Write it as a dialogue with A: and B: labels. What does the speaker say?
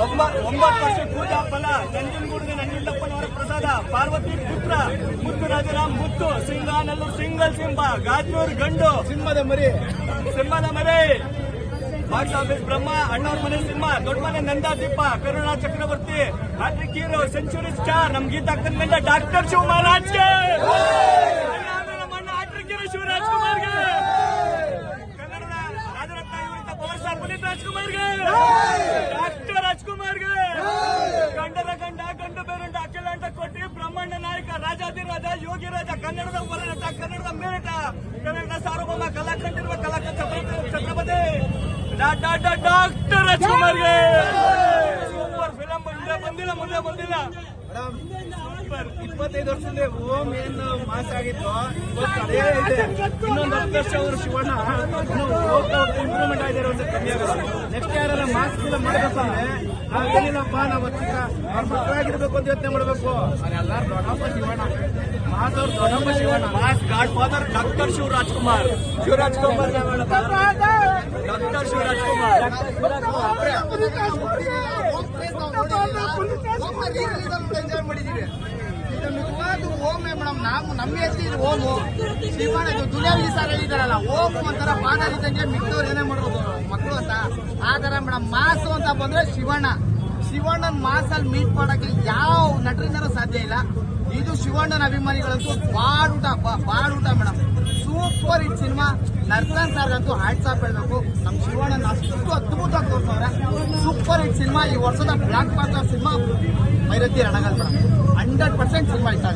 A: ಒಂಬ- ಒಂಬತ್ತು ವರ್ಷ ಪೂಜಾ ಫಲ ನಂಜನಗೂಡಿನ ನಂಜುಂಡಪ್ಪನವರ ಪ್ರಸಾದ ಪಾರ್ವತಿ ಪುತ್ರ ಮುತ್ತು ರಾಜರಾಮ್ ಮುತ್ತು ಸಿಂಗಾನಲ್ಲೂರು ಸಿಂಗಲ್ ಸಿಂಹ ಗಾಜನೂರು ಗಂಡು.
B: ಸಿಂಹದ ಮರಿ.
A: ಸಿಂಹದ ಮರಿ. ಬಾಕ್ಸ್ ಆಫೀಸ್ ಬ್ರಹ್ಮ ಅಣ್ಣವ್ರ ಮನೆ ಸಿಂಹ ದೊಡ್ಡ ಮನೆ ನಂದಾದೀಪ Karuna Chakravarti hattrick hero century star ನಮ್ ಗೀತಾ ಡಾಕ್ಟರ್ ಶಿವ ಮಹಾರಾಜ್ಗೆ ನಮ್ಮ ಅಣ್ಣ ಹ್ಯಾಟ್ರಿಕ್ ಹೀರೋ ಶಿವರಾಜ್ ಕುಮಾರ್ಗೆ ಕನ್ನಡದ ರಾಜರತ್ನ ಇವರಿಂದ ಪವರ್ ಸ್ಟಾರ್ ಪುನೀತ್ ರಾಜ್ಕುಮಾರ್ಗೆ ಡಾಕ್ಟರ್ ರಾಜ್ಕುಮಾರ್ಗೆ ಗಂಡರ ಗಂಡ ಗಂಡು ಬೇರುಂಡ ಅಖಿಲಾಂಡ ಕೊಟ್ಟಿ ಬ್ರಹ್ಮಾಂಡ ನಾಯಕ ರಾಜಾಧಿರಾಜ ಯೋಗಿ ರಾಜ ಕನ್ನಡದ ಹೋರಾಟ ಕನ್ನಡದ ಮೇರಟ ಕನ್ನಡದ ಸಾರ್ವಭೌಮ ಕಲಾಕಂಠಿರುವ ಕಲಾಕಂಠ ಛತ್ರಪತಿ ಡಾಕ್ಟರ್ ರಾಜ್ಕುಮಾರ್ಗೆ ಸೂಪರ್ ಫಿಲಂ ಬಂದಿಲ್ಲ ಮುಂದೆ ಬಂದಿಲ್ಲ.
B: ಇಪ್ಪತ್ತೈದು ವರ್ಷದಿಂದ ಓಂ ಏನು ಮಾಸ್ ಆಗಿತ್ತು. ಇನ್ನೊಂದು ಹತ್ತು ವರ್ಷ ಅವರು ಶಿವಣ್ಣ. ಇಂಪ್ರೂವ್ಮೆಂಟ್ ಆಗಿದ್ದಾರೆ ಒಂದು ಕಮ್ಮಿ ಆಗಲ್ಲ ನೆಕ್ಸ್ಟ್ ಯಾರೆಲ್ಲ ಮಾಸ್ಕ್ ಇಲ್ಲ ಮಾಡಬೇಕು ಅಂದ್ರೆ ನಾವೇನಿಲ್ಲಪ್ಪ ನಾವು ಚಿಕ್ಕ ಅವ್ರ ಮಕ್ಕಳಾಗಿರ್ಬೇಕು ಅಂತ ಯೋಚನೆ ಮಾಡಬೇಕು. ಎಲ್ಲಾರು ದೊಡ್ಡಪ್ಪ ಶಿವಣ್ಣ. ಮಾಸ್ ಅವ್ರು ದೊಡ್ಡಪ್ಪ Shivanna.
A: Mass godfather doctor Shivaraj Kumar. Shivaraj Kumar. Doctor Shivaraj Kumar.
C: Enjoy ಓಮೆ madam, ನಾವು ನಮ್ಮ ಹೆಸರು ಇದು ಓಮು ಇದು ದುನಿಯಾವಿ ಸರ್ ಹೇಳಿದಾರಲ್ಲ ಓಮು ಒಂಥರ ಫಾದರ್ ಇದ್ದಂಗೆ ಮಿಕ್ಕವ್ರು ಏನೇ ಮಾಡ್ಬೋದು ಮಕ್ಕಳು ಅಂತ. ಆ ಥರ ಮೇಡಮ್, ಮಾಸು ಅಂತ ಬಂದ್ರೆ ಶಿವಣ್ಣ. ಶಿವಣ್ಣನ ಮಾಸಲ್ಲಿ ಮೀಟ್ ಮಾಡಕ್ಕೆ ಯಾವ ನಟರಿಂದನೂ ಸಾಧ್ಯ ಇಲ್ಲ. ಇದು ಶಿವಣ್ಣನ ಅಭಿಮಾನಿಗಳಂತೂ ಬಾಡೂಟ ಬಾಡೂಟ ಮೇಡಮ್. Super hit cinema. ನರ್ಸನ್ ಸರ್ ಅಂತೂ ಹ್ಯಾಟ್ಸ್ ಆಫ್ ಹೇಳ್ಬೇಕು. ನಮ್ಮ ಶಿವಣ್ಣನ ಅಷ್ಟು ಅದ್ಭುತ ತೋರಿಸವ್ರೆ. ಸೂಪರ್ ಹಿಟ್ ಸಿನಿಮಾ, ಈ ವರ್ಷದ blockbuster cinema. Bhairathi Ranagal madam. Hundred percent cinema ಇಷ್ಟ